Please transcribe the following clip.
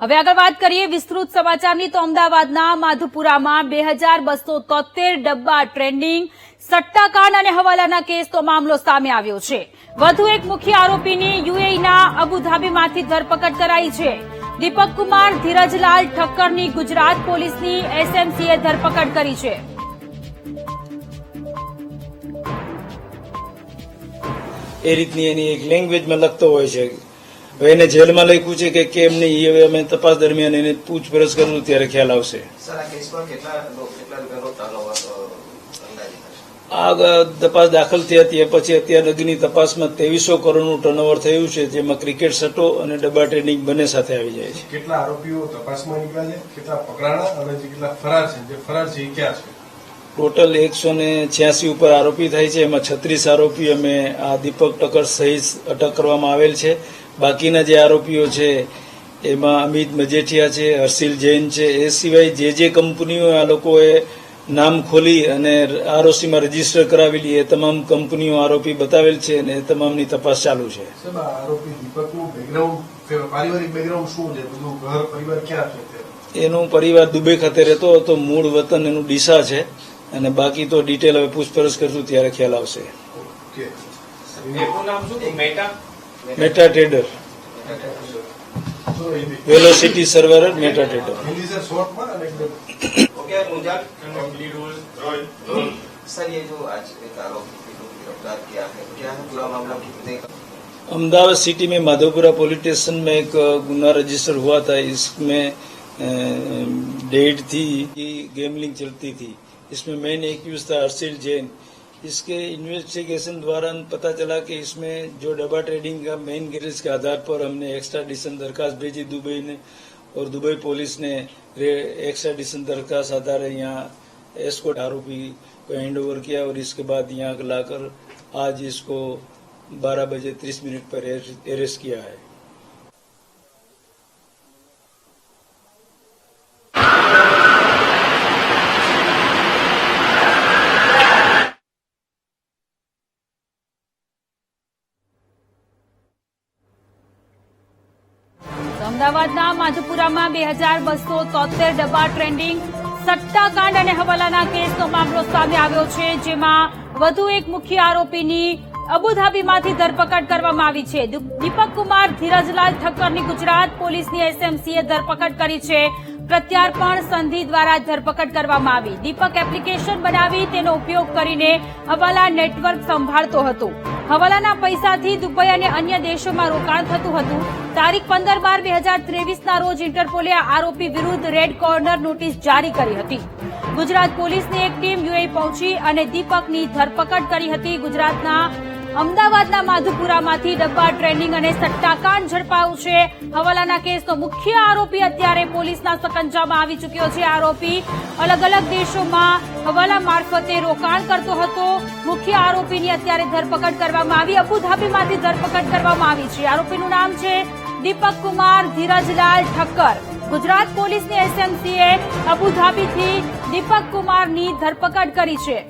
હવે આગળ વાત કરીએ વિસ્તૃત સમાચારની. તો અમદાવાદના માધુપુરામાં બે હજાર બસો તોતેર ડબ્બા ટ્રેન્ડિંગ, સટ્ટાકાંડ અને હવાલાના કેસનો મામલો સામે આવ્યો છે. વધુ એક મુખ્ય આરોપીની યુએઈના અબુધાબીમાંથી ધરપકડ કરાઈ છે. દીપક કુમાર, ધીરજલાલ ઠક્કરની ગુજરાત પોલીસની એસએમસીએ ધરપકડ કરી છે. એ રીતની એની એક લેંગ્વેજમાં લખતો હોય છે. એને જેલમાં લખ્યું છે કે કેમ નહીં એ હવે અમે તપાસ દરમિયાન એને પૂછપરછ કરવું ત્યારે ખ્યાલ આવશે. સર આ કેસ પર કેટલા લો- કેટલા રૂપિયાનો ટર્નઓવર અંદાજે થશે આ ગ- તપાસ દાખલ થઈ હતી પછી અત્યાર લગીની તપાસમાં ત્રેવીસો કરોડનું ટર્નઓવર થયું છે જેમાં ક્રિકેટ સટ્ટો અને ડબ્બા ટ્રેનિંગ બંને સાથે આવી જાય છે. કેટલા આરોપીઓ તપાસમાં નીકળ્યા છે? કેટલા પકડાણા અને કેટલા ફરાર છે? જે ફરાર છે એ ક્યાં છે? ટોટલ એકસો ને છ્યાસી ઉપર આરોપી થાય છે એમાં છત્રીસ આરોપી અમે આ દીપક ટકર સહિત અટક કરવામાં આવેલ છે. બાકીના જે આરોપીઓ છે એમાં અમિત મજેઠિયા છે હર્ષિલ જૈન છે એ સિવાય જે જે કંપનીઓ આ લોકોએ નામ ખોલી અને આરઓસીમાં રજિસ્ટર કરાવેલી એ તમામ કંપનીઓ આરોપી બતાવેલ છે અને એ તમામની તપાસ ચાલુ છે. સાહેબ આ આરોપી દીપકનું બેકગ્રાઉન્ડ પારિવારિક બેકગ્રાઉન્ડ શું છે? બધું ઘર પરિવાર ક્યાં છે અત્યારે? એનું પરિવાર દુબઈ ખાતે રહેતો હતો મૂળ વતન એનું ડીસા છે અને બાકી તો ડિટેલ હવે પૂછપરછ કરશું ત્યારે ખ્યાલ આવશે. MetaTrader velocity server MetaTrader sir Ahmedabad city में माधोपुरा पुलिस स्टेशन में एक गुना रजिस्टर हुआ था। इसमें डेट थी कि गेमलिंग चलती थी। इसमें मेन एक यूज़ था अर्शिल जैन। इसके इन्वेस्टिगेशन द्वारा पता चला कि इसमें जो डब्बा ट्रेडिंग का मेन गिरिज के आधार पर हमने एक्स्ट्राडिशन दरखास्त भेजी दुबई ने और दुबई पुलिस ने एक्स्ट्राडिशन दरखास्त आधार यहाँ एस्कोट आरोपी को हैंड ओवर किया और इसके बाद यहाँ लाकर आज इसको 12 बजे 30 मिनट पर अरेस्ट किया है। અમદાવાદના માધુપુરામાં બે હજાર બસો તોતેર ડબ્બા ટ્રેન્ડિંગ સટ્ટાકાંડ અને હવાલાના કેસનો મામલો સામે આવ્યો છે, જેમાં વધુ એક મુખ્ય આરોપીની અબુધાબીમાંથી ધરપકડ કરવામાં આવી છે. દીપક કુમાર ધીરજલાલ ઠક્કરની ગુજરાત પોલીસની એસએમસીએ ધરપકડ કરી છે. પ્રત્યાર્પણ સંધિ દ્વારા ધરપકડ કરવામાં આવી. દીપક એપ્લિકેશન બનાવી તેનો ઉપયોગ કરીને હવાલા નેટવર્ક સંભાળતો હતો. હવાલાના પૈસાથી દુબઈ અને અન્ય દેશોમાં રોકાણ થતું હતું. તારીખ પંદર બાર બે હજાર ત્રેવીસના રોજ ઇન્ટરપોલે આરોપી વિરુદ્ધ રેડ કોર્નર નોટિસ જારી કરી હતી. ગુજરાત પોલીસની એક ટીમ યુએ પહોંચી અને દીપકની ધરપકડ કરી હતી. ગુજરાતના અમદાવાદના માધુપુરામાંથી ડબ્બા ટ્રેન્ડિંગ અને સટ્ટાકાંડ ઝડપાયું છે. હવાલાના કેસનો મુખ્ય આરોપી અત્યારે પોલીસના સકંજામાં આવી ચૂક્યો છે. આરોપી અલગ અલગ દેશોમાં હવાલા મારફતે રોકાણ કરતો હતો. મુખ્ય આરોપીની અત્યારે ધરપકડ કરવામાં આવી. અબુધાબીમાંથી ધરપકડ કરવામાં આવી છે. આરોપીનું નામ છે દીપક કુમાર ધીરજલાલ ઠક્કર. ગુજરાત પોલીસની એસએમસીએ અબુધાબીથી દીપક કુમારની ધરપકડ કરી છે.